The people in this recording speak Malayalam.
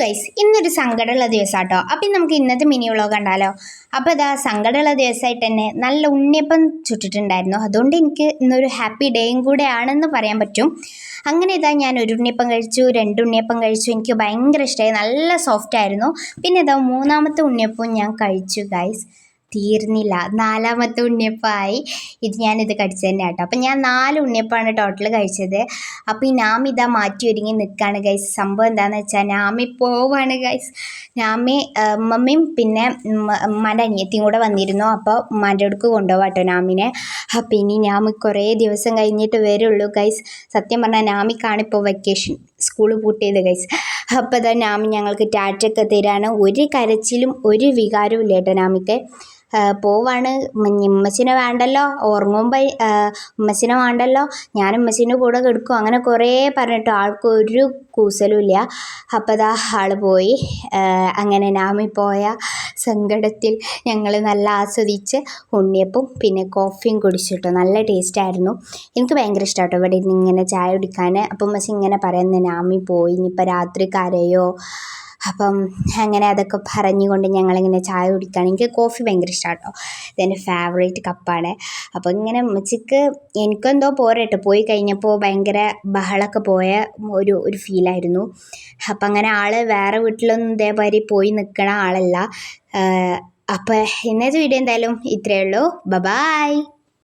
ഗൈസ് ഇന്നൊരു സങ്കടമുള്ള ദിവസം കേട്ടോ അപ്പം നമുക്ക് ഇന്നത്തെ മിനി വ്ളോഗ് കണ്ടാലോ? അപ്പോൾ ഇതാ സങ്കടമുള്ള ദിവസമായിട്ട് തന്നെ നല്ല ഉണ്ണിയപ്പം ചുട്ടിട്ടുണ്ടായിരുന്നു. അതുകൊണ്ട് എനിക്ക് ഇന്നൊരു ഹാപ്പി ഡേയും കൂടെ ആണെന്ന് പറയാൻ പറ്റും. അങ്ങനെ ഇതാ ഞാൻ ഒരു ഉണ്ണിയപ്പം കഴിച്ചു രണ്ട് ഉണ്ണിയപ്പം കഴിച്ചു. എനിക്ക് ഭയങ്കര ഇഷ്ടമായി. നല്ല സോഫ്റ്റ് ആയിരുന്നു. പിന്നെ ഇതാ മൂന്നാമത്തെ ഉണ്ണിയപ്പവും ഞാൻ കഴിച്ചു ഗൈസ് തീർന്നില്ല. നാലാമത്തെ ഉണ്ണിയപ്പമായി ഇത് ഞാനിത് കടിച്ചത് തന്നെ കേട്ടോ അപ്പം ഞാൻ നാല് ഉണ്ണിയപ്പമാണ് ടോട്ടൽ കഴിച്ചത്. അപ്പോൾ ഈ നാമി ഇതാ മാറ്റി ഒരുങ്ങി നിൽക്കുകയാണ് ഗൈസ് സംഭവം എന്താണെന്ന് വെച്ചാൽ നാമി പോവാണ് ഗൈസ് നാമി ആ, ഉമ്മമ്മയും പിന്നെ ഉമ്മ- ഉമ്മാന്റെ അനിയത്തിയും കൂടെ വന്നിരുന്നു. അപ്പോൾ ഉമ്മാന്റെ അടുക്ക് കൊണ്ടുപോകാം കേട്ടോ നാമിനെ. അപ്പോൾ ഇനി നാമി കുറേ ദിവസം കഴിഞ്ഞിട്ട് വരുള്ളൂ ഗൈസ് സത്യം പറഞ്ഞാൽ നാമിക്കാണ് ഇപ്പോൾ വെക്കേഷൻ സ്കൂൾ പൂട്ടിയത് ഗൈസ് അപ്പോൾ തന്നെ നാമി ഞങ്ങൾക്ക് ടാറ്റൊക്കെ തരാണ്. ഒരു കരച്ചിലും ഒരു വികാരവും ഇല്ല കേട്ടോ നാമിക്ക്. പോവാണ്. ഉമ്മ- ഉമ്മച്ചിനെ വേണ്ടല്ലോ. ഉറങ്ങുമ്പോൾ ഉമ്മച്ചിനെ വേണ്ടല്ലോ. ഞാൻ ഉമ്മച്ചിന്റെ കൂടെ കിടക്കും. അങ്ങനെ കുറേ പറഞ്ഞിട്ട് ആൾക്ക് ഒരു കൂസലും ഇല്ല. അപ്പോൾ അതാ ആൾ പോയി. അങ്ങനെ നാമി പോയ സങ്കടത്തിൽ ഞങ്ങൾ നല്ല ആസ്വദിച്ച് ഉണ്ണിയപ്പം പിന്നെ കോഫിയും കുടിച്ചിട്ടു നല്ല ടേസ്റ്റായിരുന്നു എനിക്ക് ഭയങ്കര ഇഷ്ടമാട്ടോ ഇവിടെ ഇങ്ങനെ ചായ കുടിക്കാൻ അപ്പം ഉമ്മച്ചി ഇങ്ങനെ പറയുന്നത് നാമി പോയി. ഇനിയിപ്പോൾ രാത്രി കരയോ അപ്പം അങ്ങനെ അതൊക്കെ പറഞ്ഞുകൊണ്ട് ഞങ്ങളിങ്ങനെ ചായ കുടിക്കുകയാണ് എനിക്ക് കോഫി ഭയങ്കര ഇഷ്ടമാണ് കേട്ടോ ഇതെന്റെ ഫേവറേറ്റ് കപ്പാണ്. അപ്പോൾ ഇങ്ങനെ ഉച്ചയ്ക്ക് എനിക്കെന്തോ പോരട്ടെ പോയി കഴിഞ്ഞപ്പോൾ ഭയങ്കര ബഹളമൊക്കെ പോയ ഒരു ഒരു ഫീലായിരുന്നു അപ്പം അങ്ങനെ ആൾ വേറെ വീട്ടിലൊന്നും ഇതേമാതിരി പോയി നിൽക്കണ ആളല്ല. അപ്പോൾ ഇന്നത്തെ വീഡിയോ എന്തായാലും ഇത്രയേ ഉള്ളൂ. ബ ബായ്